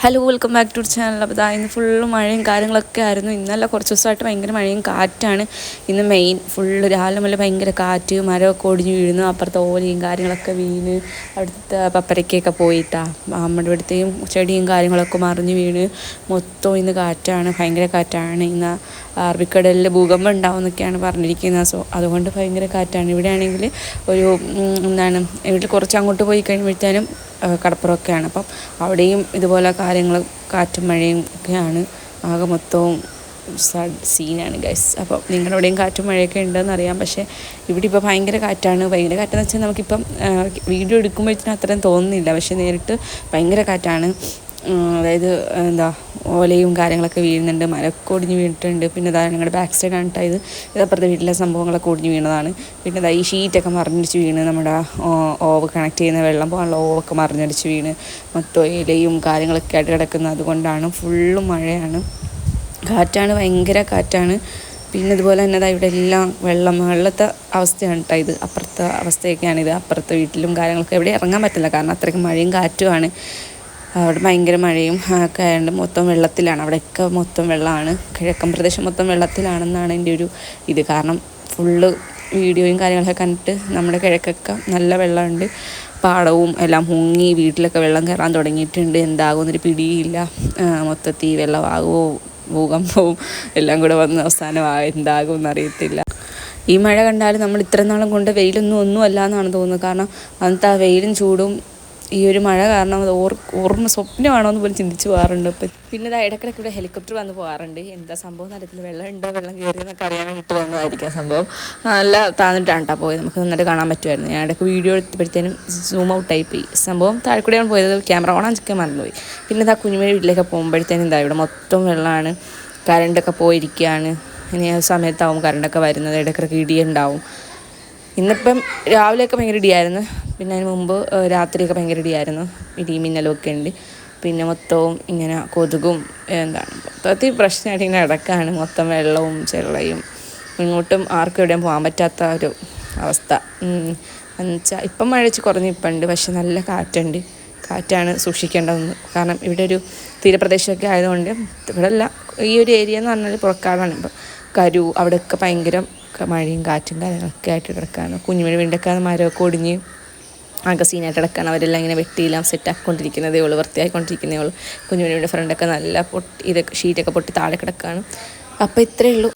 Hello welcome back to channel അപ്പോൾ ഇതാ ഇന്ന് ഫുള്ള് മഴയും കാര്യങ്ങളൊക്കെ ആയിരുന്നു. ഇന്നല്ല കുറച്ച് ദിവസമായിട്ട് ഭയങ്കര മഴയും കാറ്റാണ്. ഇന്ന് മെയിൻ ഫുള്ള് രാവിലെ ഭയങ്കര കാറ്റ് മരമൊക്കെ ഒടിഞ്ഞ് വീഴുന്നു. അപ്പുറത്തെ ഓലയും കാര്യങ്ങളൊക്കെ വീണ്. അവിടുത്തെ പപ്പരയ്ക്കൊക്കെ പോയിട്ടാ. നമ്മുടെ ഇവിടുത്തെയും ചെടിയും കാര്യങ്ങളൊക്കെ മറിഞ്ഞു വീണ്. മൊത്തം ഇന്ന് കാറ്റാണ്. ഭയങ്കര കാറ്റാണ്. ഇന്ന് അറബിക്കടലിൽ ഭൂകമ്പം ഉണ്ടാവും എന്നൊക്കെയാണ് പറഞ്ഞിരിക്കുന്നത്. സോ അതുകൊണ്ട് ഭയങ്കര കാറ്റാണ്. ഇവിടെ ആണെങ്കിൽ ഒരു എന്താണ് വീട്ടിൽ കുറച്ച് അങ്ങോട്ട് പോയി കഴിയുമ്പോഴത്തേനും കടപ്പുറമൊക്കെയാണ്. അപ്പം അവിടെയും ഇതുപോലെ കാര്യങ്ങൾ കാറ്റും മഴയും ഒക്കെയാണ്. ആകെ മൊത്തവും സീനാണ് ഗൈസ് അപ്പോൾ നിങ്ങളുടെ അവിടെയും കാറ്റും മഴയൊക്കെ ഉണ്ടെന്ന് അറിയാം. പക്ഷേ ഇവിടെ ഇപ്പോൾ ഭയങ്കര കാറ്റാണ്. ഭയങ്കര കാറ്റെന്ന് വെച്ചാൽ നമുക്കിപ്പം വീഡിയോ എടുക്കുമ്പോഴത്തേനും അത്രയും തോന്നുന്നില്ല. പക്ഷേ നേരിട്ട് ഭയങ്കര കാറ്റാണ്. അതായത് എന്താ ഓലയും കാര്യങ്ങളൊക്കെ വീഴുന്നുണ്ട് മരമൊക്കെ ഒടിഞ്ഞ് വീണിട്ടുണ്ട്. പിന്നെ ഇതാ ഞങ്ങളുടെ ബാക്ക് സൈഡ് ആണ് ഇത്. ഇതപ്പുറത്തെ വീട്ടിലെ സംഭവങ്ങളൊക്കെ ഒടിഞ്ഞ് വീണതാണ്. പിന്നെ ഇതാ ഈ ഷീറ്റൊക്കെ മറിഞ്ഞടിച്ച് വീണ് നമ്മുടെ ഓവ് കണക്ട് ചെയ്യുന്ന വെള്ളം പോകാനുള്ള ഓവൊക്കെ മറിഞ്ഞടിച്ച് വീണ്. മൊത്തം ഇലയും കാര്യങ്ങളൊക്കെ ആയിട്ട് കിടക്കുന്നത്. അതുകൊണ്ടാണ് ഫുള്ളും മഴയാണ്. കാറ്റാണ് ഭയങ്കര കാറ്റാണ്. പിന്നെ ഇതുപോലെ തന്നെ അതാ ഇവിടെ എല്ലാം വെള്ളം വെള്ളത്തെ അവസ്ഥയാണ് കേട്ടോ ഇത്. അപ്പുറത്തെ അവസ്ഥയൊക്കെയാണ് ഇത്. അപ്പുറത്തെ വീട്ടിലും കാര്യങ്ങളൊക്കെ. എവിടെ ഇറങ്ങാൻ പറ്റില്ല. കാരണം അത്രയ്ക്ക് മഴയും കാറ്റുമാണ് അവിടെ ഭയങ്കര മഴയും ഒക്കെ ആയതുകൊണ്ട് മൊത്തം വെള്ളത്തിലാണ്. അവിടെയൊക്കെ മൊത്തം വെള്ളമാണ്. കിഴക്കൻ പ്രദേശം മൊത്തം വെള്ളത്തിലാണെന്നാണ് എന്റെ ഒരു ഇത്. കാരണം ഫുള്ള് വീഡിയോയും കാര്യങ്ങളൊക്കെ കണ്ടിട്ട് നമ്മുടെ കിഴക്കൊക്കെ നല്ല വെള്ളമുണ്ട്. പാടവും എല്ലാം മുങ്ങി വീട്ടിലൊക്കെ വെള്ളം കയറാൻ തുടങ്ങിയിട്ടുണ്ട്. എന്താകുമെന്നൊരു പിടിയില്ല. മൊത്തത്തിൽ വെള്ളമാകുമോ ഭൂകമ്പവും എല്ലാം കൂടെ വന്ന് അവസാനം എന്താകും എന്നറിയത്തില്ല ഈ മഴ കണ്ടാൽ നമ്മൾ ഇത്ര നാളും കൊണ്ട് വെയിലൊന്നും ഒന്നും അല്ല എന്നാണ് തോന്നുന്നത്. കാരണം അന്നത്തെ ആ വെയിലും ചൂടും ഈ ഒരു മഴ കാരണം അത് ഓർ ഓർമ്മ സ്വപ്നമാണോ എന്ന് പോലും ചിന്തിച്ചു പോകാറുണ്ട്. ഇപ്പം പിന്നെ ഇതാ ഇടയ്ക്കിടയ്ക്ക് ഇവിടെ ഹെലികോപ്റ്റർ വന്ന് പോകാറുണ്ട്. എന്താ സംഭവം നടത്തില്ല വെള്ളം ഉണ്ടോ? വെള്ളം കയറിയെന്നൊക്കെ അറിയാൻ വേണ്ടിയിട്ട് വന്നതായിരിക്കും സംഭവം. നല്ല താന്നിട്ടാണ് കേട്ടോ പോയത്. നമുക്ക് നന്നായിട്ട് കാണാൻ പറ്റുമായിരുന്നു. ഞാൻ ഇടയ്ക്ക് വീഡിയോ എടുത്തപ്പോഴത്തേനും സൂം ഔട്ടായി പോയി. സംഭവം താഴെക്കൂടെയാണ് പോയത്. ക്യാമറ ഓൺ ആക്കാൻ മറന്നുപോയി. പിന്നെ ഇതാ കുഞ്ഞുമേ വീട്ടിലേക്ക് പോകുമ്പോഴത്തേനും ഇതാ ഇവിടെ മൊത്തം വെള്ളമാണ്. കറണ്ടൊക്കെ പോയിരിക്കുകയാണ്. ഇനി ആ സമയത്താവും കറണ്ടൊക്കെ വരുന്നത്. ഇടയ്ക്കിടയ്ക്ക് ഇടിയുണ്ടാവും. ഇന്നിപ്പം രാവിലെയൊക്കെ ഭയങ്കര ഇടിയായിരുന്നു. പിന്നെ അതിന് മുമ്പ് രാത്രിയൊക്കെ ഭയങ്കര ഇടിയായിരുന്നു. ഇടിയും മിന്നലും ഒക്കെ ഉണ്ട്. പിന്നെ മൊത്തവും ഇങ്ങനെ കൊതുകും എന്താണ്. മൊത്തത്തിൽ പ്രശ്നമായിട്ട് ഇങ്ങനെ കിടക്കാണ് മൊത്തം വെള്ളവും ചെള്ളയും. ഇങ്ങോട്ടും ആർക്കും എവിടെയും പോകാൻ പറ്റാത്ത ഒരു അവസ്ഥ. എന്നുവെച്ചാൽ ഇപ്പം മഴച്ച് കുറഞ്ഞ് ഇപ്പം ഉണ്ട്. പക്ഷെ നല്ല കാറ്റുണ്ട്. കാറ്റാണ് സൂക്ഷിക്കേണ്ടതെന്ന്. കാരണം ഇവിടെ ഒരു തീരപ്രദേശമൊക്കെ ആയതുകൊണ്ട് ഇവിടെ അല്ല ഈ ഒരു ഏരിയ എന്ന് പറഞ്ഞാൽ പുറക്കാടാണ്. ഇപ്പം കരു അവിടെയൊക്കെ ഭയങ്കര മഴയും കാറ്റും കാര്യങ്ങളൊക്കെ ആയിട്ട് കിടക്കുകയാണ് കുഞ്ഞുമണി വീണ്ടൊക്കെ മരമൊക്കെ ഒടിഞ്ഞ് ആകെ കിടക്കാൻ അവരെല്ലാം ഇങ്ങനെ വെട്ടിയെല്ലാം സെറ്റാക്കിക്കൊണ്ടിരിക്കുന്നതേ ഉള്ളൂ വൃത്തിയായിക്കൊണ്ടിരിക്കുന്നതേ ഉള്ളൂ. കുഞ്ഞുമണിയുടെ ഫ്രണ്ടൊക്കെ നല്ല പൊട്ടി ഇതൊക്കെ ഷീറ്റൊക്കെ പൊട്ടി താഴെ കിടക്കുകയാണ് അപ്പോൾ ഇത്രയേ ഉള്ളൂ.